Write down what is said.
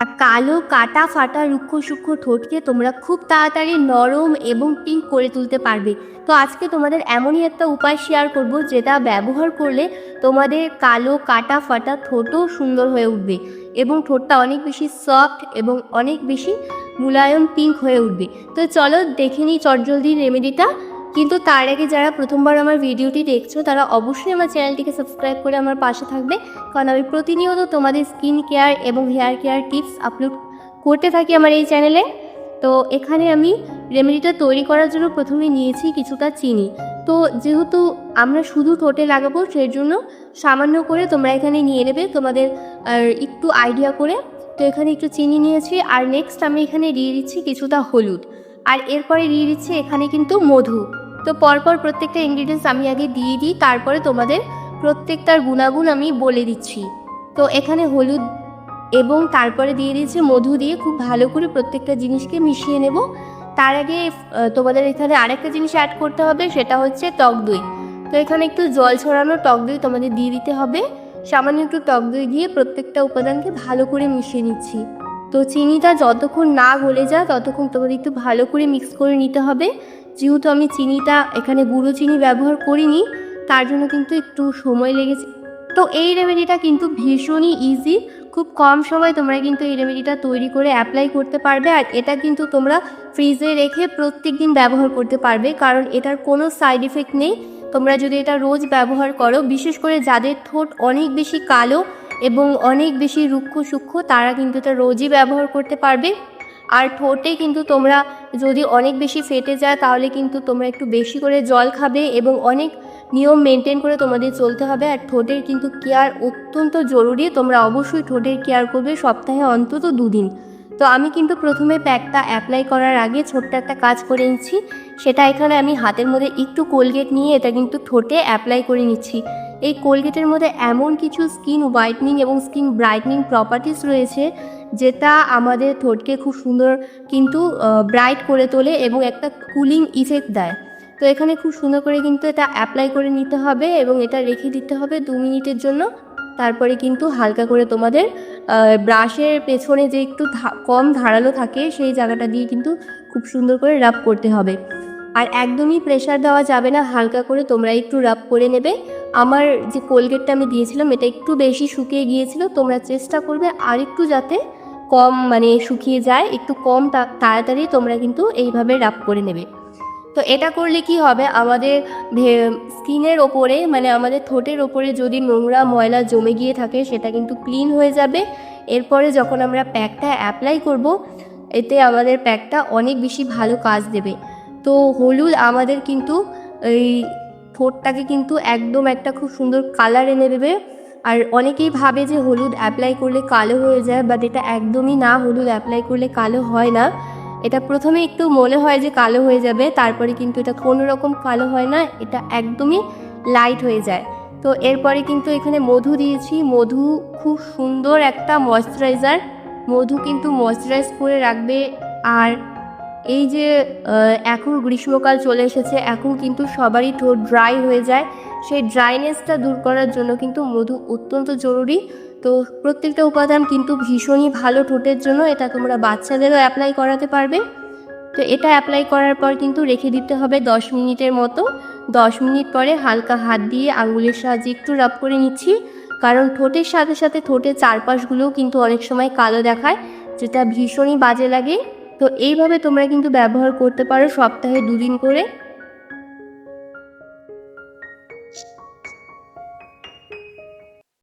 আর কালো কাটা ফাটা রুক্ষ সূক্ষ্ম ঠোঁটকে তোমরা খুব তাড়াতাড়ি নরম এবং পিঙ্ক করে তুলতে পারবে। তো আজকে তোমাদের এমনই একটা উপায় শেয়ার করব যেটা ব্যবহার করলে তোমাদের কালো কাটা ফাটা ঠোঁটও সুন্দর হয়ে উঠবে এবং ঠোঁটটা অনেক বেশি সফট এবং অনেক বেশি মুলায়ম পিঙ্ক হয়ে উঠবে। তো চলো দেখে নিই চটজলদি রেমেডিটা কিন্তু তার আগে যারা প্রথমবার আমার ভিডিওটি দেখছ, তারা অবশ্যই আমার চ্যানেলটিকে সাবস্ক্রাইব করে আমার পাশে থাকবে। কারণ আমি প্রতিনিয়ত তোমাদের স্কিন কেয়ার এবং হেয়ার কেয়ার টিপস আপলোড করতে থাকি আমার এই চ্যানেলে। তো এখানে আমি রেমেডিটা তৈরি করার জন্য প্রথমে নিয়েছি কিছুটা চিনি। তো যেহেতু আমরা শুধু ঠোঁটে লাগাবো সেই জন্য সামান্য করে তোমরা এখানে নিয়ে নেবে তোমাদের একটু আইডিয়া করে। তো এখানে একটু চিনি নিয়েছি, আর নেক্সট আমি এখানে দিয়ে দিচ্ছি কিছুটা হলুদ। আর এরপরে দিয়ে দিচ্ছি এখানে কিন্তু মধু। তো পরপর প্রত্যেকটা ইনগ্রিডিয়েন্টস আমি আগে দিয়ে দিই, তারপরে তোমাদের প্রত্যেকটার গুণাগুণ আমি বলে দিচ্ছি। তো এখানে হলুদ এবং তারপরে দিয়ে দিয়েছি মধু দিয়ে খুব ভালো করে প্রত্যেকটা জিনিসকে মিশিয়ে নেব। তার আগে তোমাদের এখানে আরেকটা জিনিস অ্যাড করতে হবে, সেটা হচ্ছে টক দই। তো এখানে একটু জল ছড়ানো টক দই তোমাদের দিয়ে দিতে হবে। সামান্য একটু টক দই দিয়ে প্রত্যেকটা উপাদানকে ভালো করে মিশিয়ে নিচ্ছি। তো চিনিটা যতক্ষণ না গলে যায় ততক্ষণ তোমাদের একটু ভালো করে মিক্স করে নিতে হবে। যেহেতু আমি চিনিটা, এখানে গুঁড়ো চিনি ব্যবহার করিনি, তার জন্য কিন্তু একটু সময় লেগেছে। তো এই রেমেডিটা কিন্তু ভীষণই ইজি খুব কম সময় তোমরা কিন্তু এই রেমেডিটা তৈরি করে অ্যাপ্লাই করতে পারবে, আর এটা কিন্তু তোমরা ফ্রিজে রেখে প্রত্যেক দিন ব্যবহার করতে পারবে, কারণ এটার কোনো সাইড এফেক্ট নেই। তোমরা যদি এটা রোজ ব্যবহার করো, বিশেষ করে যাদের ঠোঁট অনেক বেশি কালো এবং অনেক বেশি রুক্ষ সূক্ষ্ম, তারা কিন্তু এটা রোজই ব্যবহার করতে পারবে। আর ঠোঁটে কিন্তু তোমরা যদি অনেক বেশি ফেটে যায়, তাহলে কিন্তু তোমরা একটু বেশি করে জল খাবে এবং অনেক নিয়ম মেনটেন করে তোমাদের চলতে হবে। আর ঠোঁটের কিন্তু কেয়ার অত্যন্ত জরুরি। তোমরা অবশ্যই ঠোঁটের কেয়ার করবে সপ্তাহে অন্তত দুদিন। তো আমি কিন্তু প্রথমে প্যাকটা অ্যাপ্লাই করার আগে ছোট্ট একটা কাজ করে নিচ্ছি। সেটা এখানে আমি হাতের মধ্যে একটু কোলগেট নিয়ে এটা কিন্তু ঠোঁটে অ্যাপ্লাই করে নিচ্ছি। এই কোলগেটের মধ্যে এমন কিছু স্কিন হোয়াইটনিং এবং স্কিন ব্রাইটনিং প্রপার্টিস রয়েছে, যেটা আমাদের ঠোঁটকে খুব সুন্দর কিন্তু ব্রাইট করে তোলে এবং একটা কুলিং ইফেক্ট দেয়। তো এখানে খুব সুন্দর করে কিন্তু এটা অ্যাপ্লাই করে নিতে হবে এবং এটা রেখে দিতে হবে দু মিনিটের জন্য। তারপরে কিন্তু হালকা করে তোমাদের ব্রাশের পেছনে যে একটু কম ধারালো থাকে সেই জায়গাটা দিয়ে কিন্তু খুব সুন্দর করে রাব করতে হবে। আর একদমই প্রেশার দেওয়া যাবে না, হালকা করে তোমরা একটু রাব করে নেবে। আমার যে কোলগেটটা আমি দিয়েছিলাম, এটা একটু বেশি শুকিয়ে গিয়েছিল, তোমরা চেষ্টা করবে আর একটু যাতে কম মানে শুকিয়ে যায়, একটু কম তাড়াতাড়ি তোমরা কিন্তু এইভাবে রাব করে নেবে। তো এটা করলে কি হবে? আমাদের স্কিনের ওপরে মানে আমাদের ঠোঁটের ওপরে যদি নোংরা ময়লা জমে গিয়ে থাকে, সেটা কিন্তু ক্লিন হয়ে যাবে। এরপরে যখন আমরা প্যাকটা অ্যাপ্লাই করব, এতে আমাদের প্যাকটা অনেক বেশি ভালো কাজ দেবে। তো হলুদ আমাদের কিন্তু এই ঠোঁটটাকে কিন্তু একদম একটা খুব সুন্দর কালার এনে দেবে। আর অনেকেই ভাবে যে হলুদ অ্যাপ্লাই করলে কালো হয়ে যায় বাট এটা একদমই না। হলুদ অ্যাপ্লাই করলে কালো হয় না। এটা প্রথমে একটু মনে হয় যে কালো হয়ে যাবে, তারপরে কিন্তু এটা কোনো রকম কালো হয় না, এটা একদমই লাইট হয়ে যায়। তো এরপরে কিন্তু এখানে মধু দিয়েছি। মধু খুব সুন্দর একটা ময়শ্চারাইজার মধু কিন্তু ময়শ্চারাইজ করে রাখবে। আর এই যে এখন গ্রীষ্মকাল চলে এসেছে, এখন কিন্তু সবারই ঠোঁট ড্রাই হয়ে যায়। সেই ড্রাইনেসটা দূর করার জন্য কিন্তু মধু অত্যন্ত জরুরি। তো প্রত্যেকটা উপাদান কিন্তু ভীষণই ভালো ঠোঁটের জন্য, এটা তোমরা বাচ্চাদেরও অ্যাপ্লাই করাতে পারবে। তো এটা অ্যাপ্লাই করার পর কিন্তু রেখে দিতে হবে দশ মিনিটের মতো। দশ মিনিট পরে হালকা হাত দিয়ে আঙুলের সাহায্যে একটু রাব করে নিচ্ছি। কারণ ঠোঁটের সাথে সাথে ঠোঁটের চারপাশগুলোও কিন্তু অনেক সময় কালো দেখায়, যেটা ভীষণই বাজে লাগে। তো এইভাবে তোমরা কিন্তু ব্যবহার করতে পারো সপ্তাহে দুদিন করে।